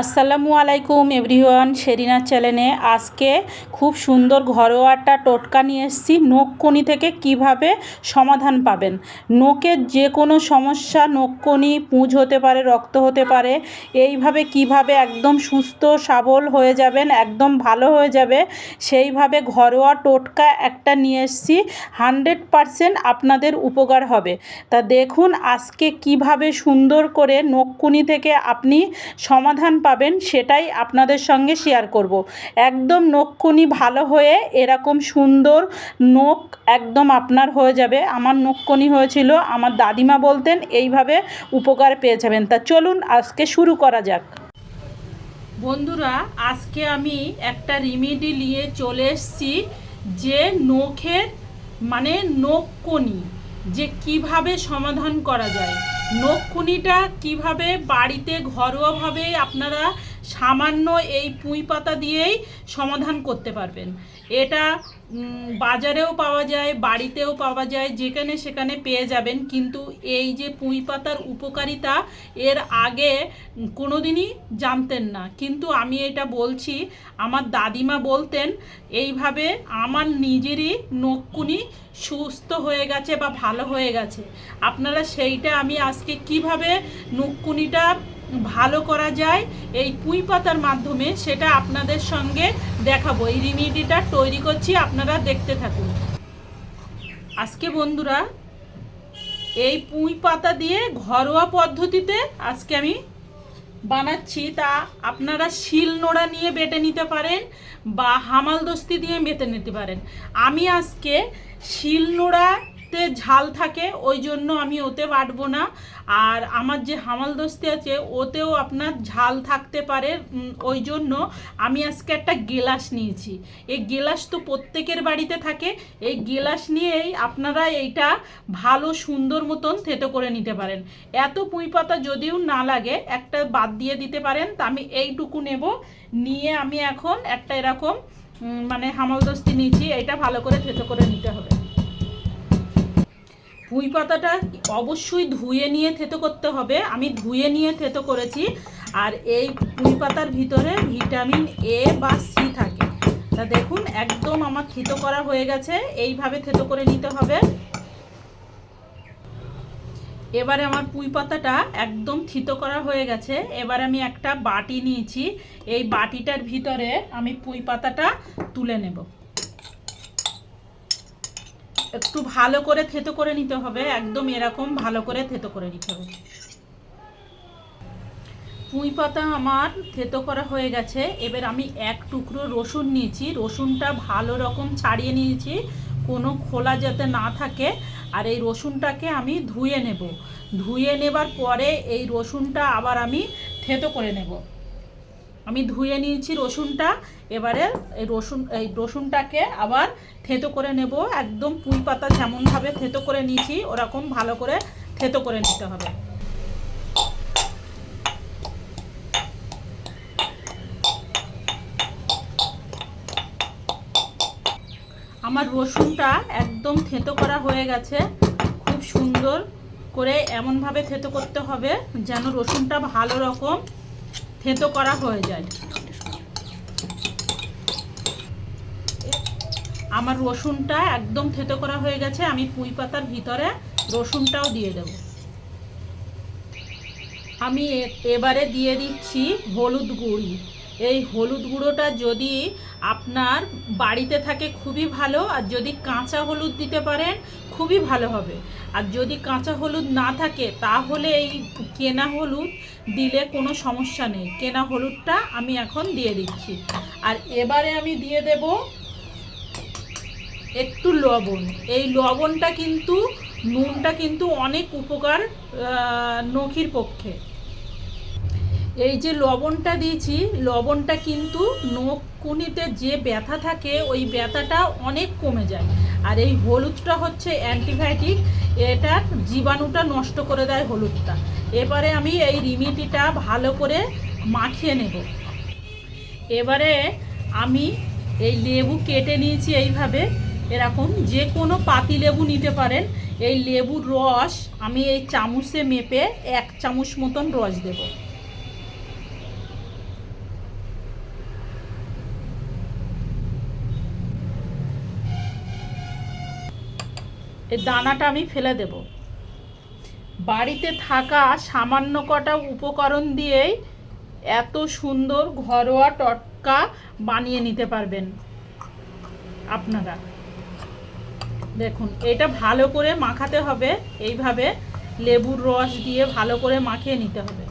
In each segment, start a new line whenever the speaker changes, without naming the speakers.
আসসালামু আলাইকুম এভরিওয়ান, শেরিনা চ্যানেলে আজকে খুব সুন্দর ঘরোয়াটা টোটকা নিয়ে এসেছি। নোককনি থেকে কীভাবে সমাধান পাবেন? নোকের যে কোনো সমস্যা নোককনি পুঁজ হতে পারে, রক্ত হতে পারে, এইভাবে কীভাবে একদম সুস্থ, সাবল হয়ে যাবেন, একদম ভালো হয়ে যাবে, সেইভাবে ঘরোয়া টোটকা একটা নিয়ে এসেছি। হান্ড্রেড পারসেন্ট আপনাদের উপকার হবে। তা দেখুন আজকে কীভাবে সুন্দর করে নোককুনি থেকে আপনি সমাধান পাবেন সেটাই আপনাদের সঙ্গে শেয়ার করব। একদম নখকুনি ভালো হয়ে এরকম সুন্দর নখ একদম আপনার হয়ে যাবে। আমার নখকুনি হয়েছিল, আমার দাদিমা বলতেন, এইভাবে উপকার পেয়ে যাবেন। তা চলুন আজকে শুরু করা যাক। বন্ধুরা, আজকে আমি একটা রিমেডি নিয়ে চলে এসেছি যে নখের মানে নখকনি। যে কীভাবে সমাধান করা যায়। নখকুনিটা কীভাবে বাড়িতে ঘরোয়াভাবে আপনারা সামান্য এই পুঁই পাতা দিয়েই সমাধান করতে পারবেন। এটা বাজারেও পাওয়া যায়, বাড়িতেও পাওয়া যায়, যেখানে সেখানে পেয়ে যাবেন। কিন্তু এই যে পুঁই পাতার উপকারিতা, এর আগে কোনোদিনই জানতেন না। কিন্তু আমি এটা বলছি, আমার দাদিমা বলতেন, এইভাবে আমার নিজেরই নখকুনি সুস্থ হয়ে গেছে বা ভালো হয়ে গেছে। আপনারা সেইটা আমি আজকে কীভাবে নখকুনিটা ভালো করা যায়, এই পুঁই পাতার মাধ্যমে সেটা আপনাদের সঙ্গে দেখাবো। এই রিমিডিটা তৈরি করছি, আপনারা দেখতে থাকুন। আজকে বন্ধুরা, এই পুঁই পাতা দিয়ে ঘরোয়া পদ্ধতিতে আজকে আমি বানাচ্ছি, তা আপনারা শিল নোড়া নিয়ে বেটে নিতে পারেন বা হামাল দস্তি দিয়ে বেটে নিতে পারেন। আমি আজকে শিল নোড়াতে ঝাল থাকে, ওই জন্য আমি ওতে বাটবো না। আর আমার যে হামাল দস্তি আছে, ওতেও আপনার ঝাল থাকতে পারে ওই জন্য আমি আজকে একটা গেলাস নিয়েছি। এই গেলাস তো প্রত্যেকের বাড়িতে থাকে, এই গেলাস নিয়েই আপনারা এইটা ভালো, সুন্দর মতন থেতো করে নিতে পারেন। এত পুঁই পাতা যদিও না লাগে, একটা বাদ দিয়ে দিতে পারেন, তা আমি এইটুকু নেব। নিয়ে আমি এখন একটা এরকম মানে হামালদস্তি নিয়েছি এটা ভালো করে থেতো করে নিতে হবে। পুঁই পাতাটা অবশ্যই ধুয়ে নিয়ে থেতো করতে হবে। আমি ধুয়ে নিয়ে থেতো করেছি। আর এই পুঁই পাতার ভিতরে ভিটামিন এ বা সি থাকে। তা দেখুন, একদম আমার থেতো করা হয়ে গেছে। এইভাবে থেতো করে নিতে হবে। এবারে আমার পুঁই পাতাটা একদম থিতো করা হয়ে গেছে। এবার আমি একটা বাটি নিয়েছি। এই বাটিটার ভিতরে আমি পুঁই পাতাটা তুলে নেব। একটু ভালো করে থেতো করে নিতে হবে, একদম এরকম ভালো করে থেতো করে নিতে হবে। পুঁই পাতা আমার থেতো করা হয়ে গেছে, এবার আমি এক টুকরো রসুন নিয়েছি, রসুনটা ভালো রকম ছাড়িয়ে নিয়েছি, কোনো খোলা যাতে না থাকে, আর এই রসুনটাকে আমি ধুয়ে নেব। ধুয়ে নেবার পরে এই রসুনটা আবার আমি থেতো করে নেব। আমি ধুয়ে নিয়েছি রসুনটা। এবারে এই রসুন, এই রসুনটাকে আবার থেতো করে নেব। একদম পুঁই পাতা যেমনভাবে থেতো করে নিয়েছি, ওরকম ভালো করে থেতো করে নিতে হবে। আমার রসুনটা একদম থেতো করা হয়ে গেছে। খুব সুন্দর করে এমনভাবে থেতো করতে হবে যেন রসুনটা ভালো রকম থেতো করা হয়ে যায়। আমার রসুনটা একদম থেতো করা হয়ে গেছে, আমি পুঁই পাতার ভিতরে রসুনটাও দিয়ে দেব। আমি এবারে দিয়ে দিচ্ছি হলুদ গুঁড়ি। এই হলুদ গুঁড়োটা যদি আপনার বাড়িতে থাকে খুবই ভালো, আর যদি কাঁচা হলুদ দিতে পারেন খুবই ভালো হবে। আর যদি কাঁচা হলুদ না থাকে, তাহলে এই কেনা হলুদ দিলে কোনো সমস্যা নেই। কেনা হলুদটা আমি এখন দিয়ে দিচ্ছি। আর এবারে আমি দিয়ে দেব একটু লবণ। এই লবণটা কিন্তু, নুনটা কিন্তু অনেক উপকার নখির পক্ষে। এই যে লবণটা দিয়েছি, লবণটা কিন্তু নখকুনিতে যে ব্যথা থাকে, ওই ব্যথাটা অনেক কমে যায়। আর এই হলুদটা হচ্ছে অ্যান্টিবায়োটিক এটা জীবাণুটা নষ্ট করে দেয় হলুদটা। এবারে আমি এই রিমিটিটা ভালো করে মাখিয়ে নেব। এবারে আমি এই লেবু কেটে নিয়েছি এইভাবে। এরকম যে কোনো পাতি লেবু নিতে পারেন। এই লেবুর রস আমি এই চামচে মেপে এক চামচ মতন রস দেবো। এই দানাটা আমি ফেলে দেব। বাড়িতে থাকা সামান্য কটা উপকরণ দিয়েই এত সুন্দর ঘরোয়া টটকা বানিয়ে নিতে পারবেন আপনারা। দেখুন, এটা ভালো করে মাখাতে হবে। এইভাবে লেবুর রস দিয়ে ভালো করে মাখিয়ে নিতে হবে।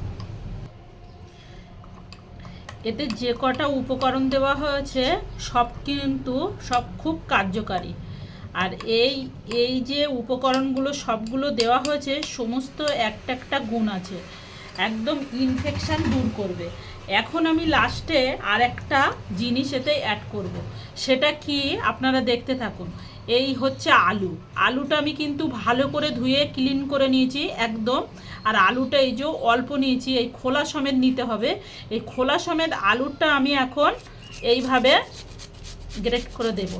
এতে যে কটা উপকরণ দেওয়া হয়েছে, সব কিন্তু সব খুব কার্যকারী। আর এই এই যে উপকরণগুলো সবগুলো দেওয়া হয়েছে, সমস্ত একটা একটা গুণ আছে। একদম ইনফেকশান দূর করবে। এখন আমি লাস্টে আর একটা জিনিস এতে অ্যাড করব। সেটা কি? আপনারা দেখতে থাকুন। এই হচ্ছে আলু। আলুটা আমি কিন্তু ভালো করে ধুয়ে ক্লিন করে নিয়েছি একদম। আর আলুটা এই যে অল্প নিয়েছি, এই খোলা সমেত নিতে হবে। এই খোলা সমেত আলুটা আমি এখন এইভাবে গ্রেট করে দেব।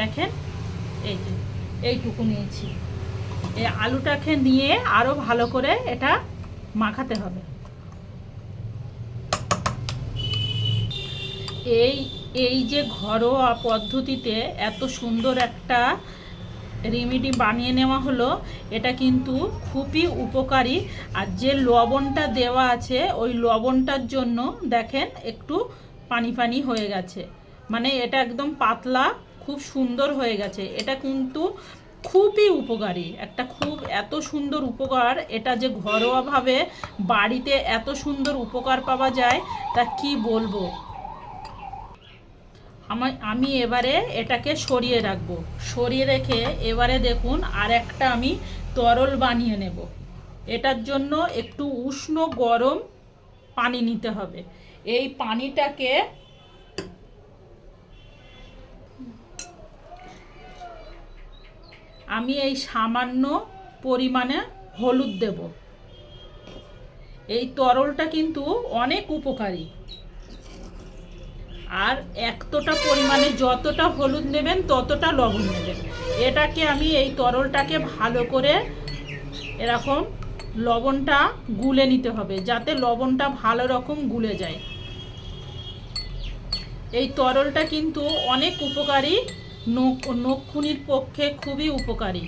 দেখেন, এই যে, এইটুকু নিয়েছি। এই আলুটাকে নিয়ে আরও ভালো করে এটা মাখাতে হবে। এই এই যে ঘরোয়া পদ্ধতিতে এত সুন্দর একটা রেমেডি বানিয়ে নেওয়া হলো, এটা কিন্তু খুবই উপকারী। আর যে লবণটা দেওয়া আছে, ওই লবণটার জন্য দেখেন একটু পানি পানি হয়ে গেছে। মানে এটা একদম পাতলা খুব সুন্দর হয়ে গেছে। এটা কিন্তু খুবই উপকারী। একটা খুব এত সুন্দর উপকার, এটা যে ঘরোয়াভাবে বাড়িতে এত সুন্দর উপকার পাওয়া যায়, তা কি বলব? আমার আমি এবারে এটাকে সরিয়ে রাখব। সরিয়ে রেখে এবারে দেখুন, আর একটা আমি তরল বানিয়ে নেব। এটার জন্য একটু উষ্ণ গরম পানি নিতে হবে। এই পানিটাকে আমি এই সামান্য পরিমাণে হলুদ দেব। এই তরলটা কিন্তু অনেক উপকারী। আর একতটা পরিমাণে যতটা হলুদ নেবেন, ততটা লবণ নেবেন। এটাকে আমি এই তরলটাকে ভালো করে এরকম লবণটা গুলে নিতে হবে, যাতে লবণটা ভালো রকম গুলে যায়। এই তরলটা কিন্তু অনেক উপকারী নখ নখুনির পক্ষে খুবই উপকারী।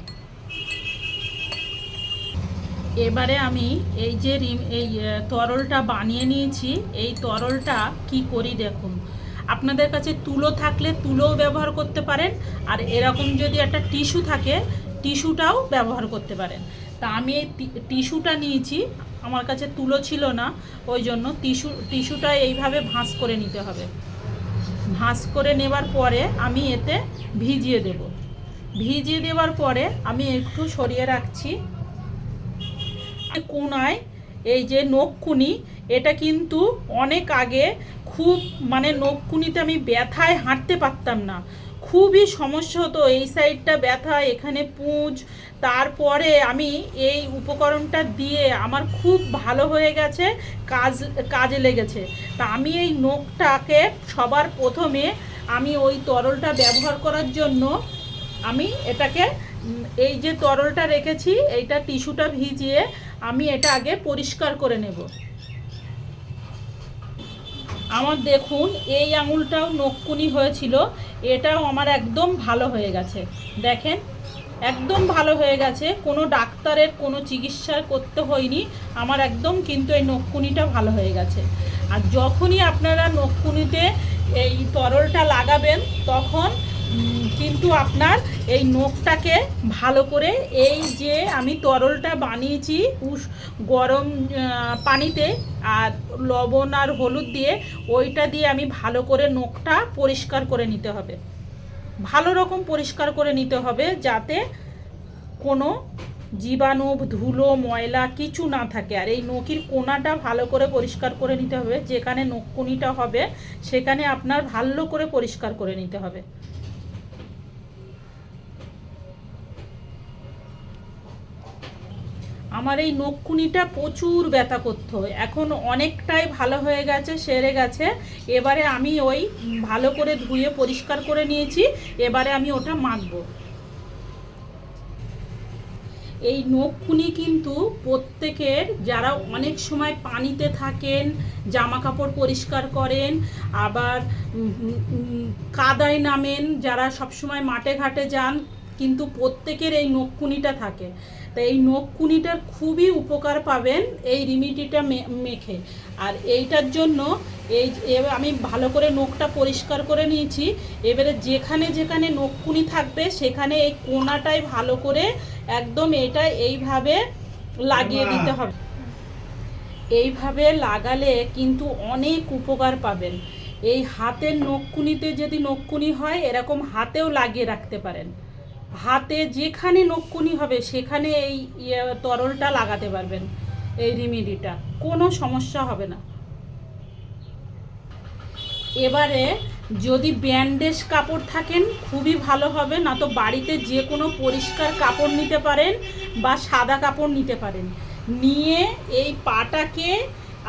এবারে আমি এই যে রিম, এই তরলটা বানিয়ে নিয়েছি, এই তরলটা কি করি দেখুন। আপনাদের কাছে তুলো থাকলে তুলোও ব্যবহার করতে পারেন, আর এরকম যদি একটা টিস্যু থাকে, টিস্যুটাও ব্যবহার করতে পারেন। তা আমি এই টিস্যুটা নিয়েছি, আমার কাছে তুলো ছিল না, ওই জন্য টিস্যু, টিস্যুটা এইভাবে ভাঁজ করে নিতে হবে। ভাঁজ করে নেবার পরে আমি এতে ভিজিয়ে দেব। ভিজিয়ে দেওয়ার পরে আমি একটু সরিয়ে রাখছি। কোনায়, এই যে নখকুনি, এটা কিন্তু অনেক আগে খুব মানে নখকুনিতে আমি ব্যথায় হাঁটতে পারতাম না। খুবই সমস্যা হতো। এই সাইডটা ব্যথা, এখানে পুঁজ, তারপরে আমি এই উপকরণটা দিয়ে আমার খুব ভালো হয়ে গেছে, কাজ, কাজে লেগেছে। তা আমি এই নখটাকে সবার প্রথমে আমি ওই তরলটা ব্যবহার করার জন্য আমি এটাকে, এই যে তরলটা রেখেছি, এইটা টিস্যুটা ভিজিয়ে আমি এটা আগে পরিষ্কার করে নেব। আমার দেখুন, এই আঙুলটাও নকুনি হয়েছিল, এটাও আমার একদম ভালো হয়ে গেছে। দেখেন, একদম ভালো হয়ে গেছে, কোনো ডাক্তারের কোনো চিকিৎসা করতে হয়নি, আমার একদম কিন্তু এই নকুনিটা ভালো হয়ে গেছে। আর যখনই আপনারা নকুনিতে এই তরলটা লাগাবেন, তখন কিন্তু আপনার এই নখটাকে ভালো করে এই যে আমি তরলটা বানিয়েছি উস গরম পানিতে আর লবণ আর হলুদ দিয়ে, ওইটা দিয়ে আমি ভালো করে নখটা পরিষ্কার করে নিতে হবে। ভালো রকম পরিষ্কার করে নিতে হবে যাতে কোনো জীবাণু, ধুলো, ময়লা কিছু না থাকে। আর এই নখির কোনাটা ভালো করে পরিষ্কার করে নিতে হবে। যেখানে নখকুনিটা হবে, সেখানে আপনার ভালো করে পরিষ্কার করে নিতে হবে। আমার এই নখকুনিটা প্রচুর ব্যথা করতো। এখন অনেকটাই ভালো হয়ে গেছে, সেরে গেছে। এবারে আমি ওই ভালো করে ধুয়ে পরিষ্কার করে নিয়েছি, এবারে আমি ওটা মাখবো। এই নখকুনি কিন্তু প্রত্যেকের, যারা অনেক সময় পানিতে থাকেন জামা কাপড় পরিষ্কার করেন, আবার কাদায় নামেন, যারা সবসময় মাঠে ঘাটে যান কিন্তু প্রত্যেকের এই নখকুনিটা থাকে। তো এই নখকুনিটার খুবই উপকার পাবেন এই রিমিডিটা মেখে। আর এইটার জন্য এই আমি ভালো করে নখটা পরিষ্কার করে নিয়েছি। এবারে যেখানে যেখানে নখকুনি থাকবে সেখানে এই কোনাটাই ভালো করে একদম এটা এইভাবে লাগিয়ে দিতে হবে। এইভাবে লাগালে কিন্তু অনেক উপকার পাবেন। এই হাতের নখকুনিতে যদি নখকুনি হয় এরকম হাতেও লাগিয়ে রাখতে পারেন। হাতে যেখানে নখকুনি হবে, সেখানে এই তরলটা লাগাতে পারবেন, এই রিমিডিটা। কোনো সমস্যা হবে না। এবারে যদি ব্যান্ডেজ কাপড় থাকেন, খুবই ভালো হবে না তো বাড়িতে যে কোনো পরিষ্কার কাপড় নিতে পারেন বা সাদা কাপড় নিতে পারেন। নিয়ে এই পাটাকে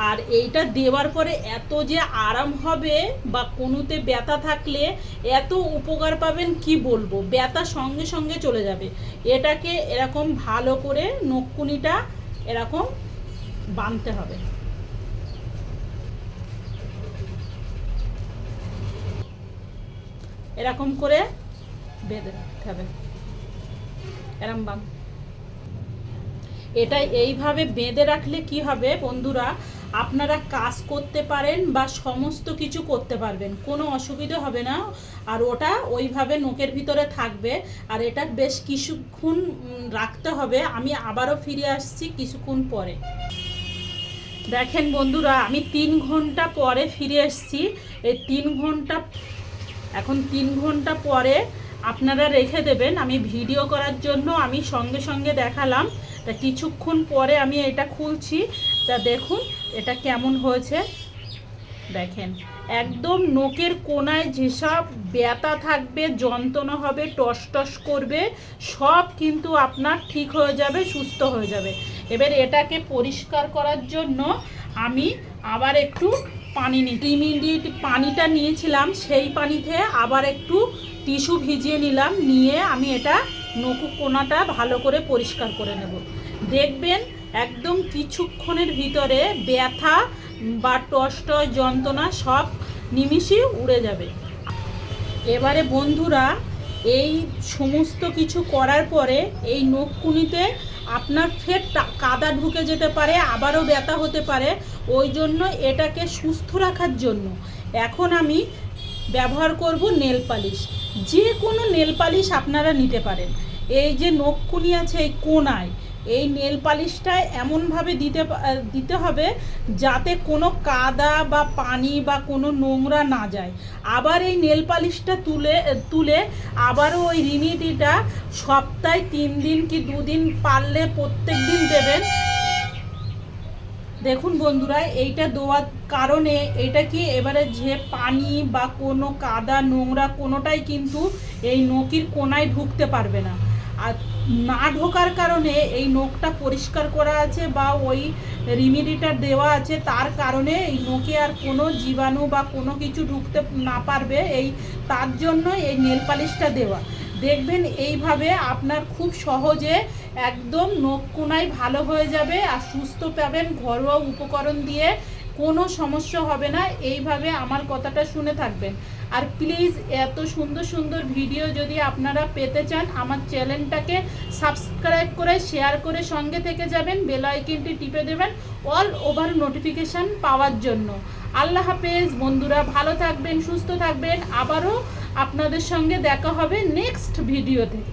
আর এইটা দেওয়ার পরে এত যে আরাম হবে বা কোনোতে ব্যথা থাকলে এত উপকার পাবেন কি বলব? ব্যথা সঙ্গে সঙ্গে চলে যাবে। এটাকে এরকম ভালো করে নকুনিটা এরকম বাঁধতে হবে। এরকম করে বেঁধে রাখতে হবে। এরম বাম এটা এইভাবে বেঁধে রাখলে কি হবে বন্ধুরা? আপনারা কাজ করতে পারেন বা সমস্ত কিছু করতে পারবেন, কোনো অসুবিধা হবে না। আর ওটা ওইভাবে নোকের ভিতরে থাকবে, আর এটা বেশ কিছুক্ষণ রাখতে হবে। আমি আবারও ফিরে আসছি কিছুক্ষণ পরে। দেখেন বন্ধুরা, আমি তিন ঘণ্টা পরে ফিরে এসেছি। এই তিন ঘণ্টা, এখন তিন ঘণ্টা পরে আপনারা রেখে দেবেন। আমি ভিডিও করার জন্য আমি সঙ্গে সঙ্গে দেখালাম। তা কিছুক্ষণ পরে আমি এটা খুলছি। তা দেখুন, এটা কেমন হয়েছে। দেখেন, একদম নোকের কোনায় যেসব ব্যথা থাকবে, যন্ত্রণা হবে টস টস করবে, সব কিন্তু আপনার ঠিক হয়ে যাবে, সুস্থ হয়ে যাবে। এবার এটাকে পরিষ্কার করার জন্য আমি আবার একটু পানি নিই ইমিডিয়েট পানিটা নিয়েছিলাম, সেই পানিতে আবার একটু টিস্যু ভিজিয়ে নিলাম, নিয়ে আমি এটা নকু কোনাটা ভালো করে পরিষ্কার করে নেব। দেখবেন একদম কিছুক্ষণের ভিতরে ব্যথা বা টস যন্ত্রণা সব নিমিষই উড়ে যাবে। এবারে বন্ধুরা, এই সমস্ত কিছু করার পরে এই নখকুনিতে আপনার ফের কাদা ঢুকে যেতে পারে, আবারও ব্যথা হতে পারে। ওই জন্য এটাকে সুস্থ রাখার জন্য এখন আমি ব্যবহার করব নেল পালিশ। যে কোনো নেল পালিশ আপনারা নিতে পারেন। এই যে নখকুনি আছে এই কোনায় এই নেল পালিশটা এমনভাবে দিতে দিতে হবে যাতে কোনো কাদা বা পানি বা কোনো নোংরা না যায়। আবার এই নেল পালিশটা তুলে তুলে আবারও ওই রিমিডিটা সপ্তাহে তিন দিন কি দুদিন পারলে প্রত্যেক দিন দেবেন। দেখুন বন্ধুরা, এইটা দেওয়ার কারণে এটা কি এবারে যে পানি বা কোনো কাদা, নোংরা কোনোটাই কিন্তু এই নকির কোনায় ঢুকতে পারবে না। আর না ঢোকার কারণে এই নখটা পরিষ্কার করা আছে বা ওই রিমিডিটা দেওয়া আছে, তার কারণে এই নখে আর কোনো জীবাণু বা কোনো কিছু ঢুকতে না পারবে। এই, তার জন্য এই নেল পালিশটা দেওয়া। দেখবেন এইভাবে আপনার খুব সহজে একদম নখ কোনায় ভালো হয়ে যাবে আর সুস্থ পাবেন ঘরোয়া উপকরণ দিয়ে কোনো সমস্যা হবে না, এইভাবে আমার কথাটা শুনে থাকবেন। আর প্লিজ এত সুন্দর সুন্দর ভিডিও যদি আপনারা পেতে চান, আমার চ্যানেলটাকে সাবস্ক্রাইব করে শেয়ার করে সঙ্গে থেকে যাবেন বেল আইকনটি টিপে দেবেন অল ওভার নোটিফিকেশান পাওয়ার জন্য। আল্লাহ হাফেজ, বন্ধুরা ভালো থাকবেন, সুস্থ থাকবেন, আবারও আপনাদের সঙ্গে দেখা হবে নেক্সট ভিডিও থেকে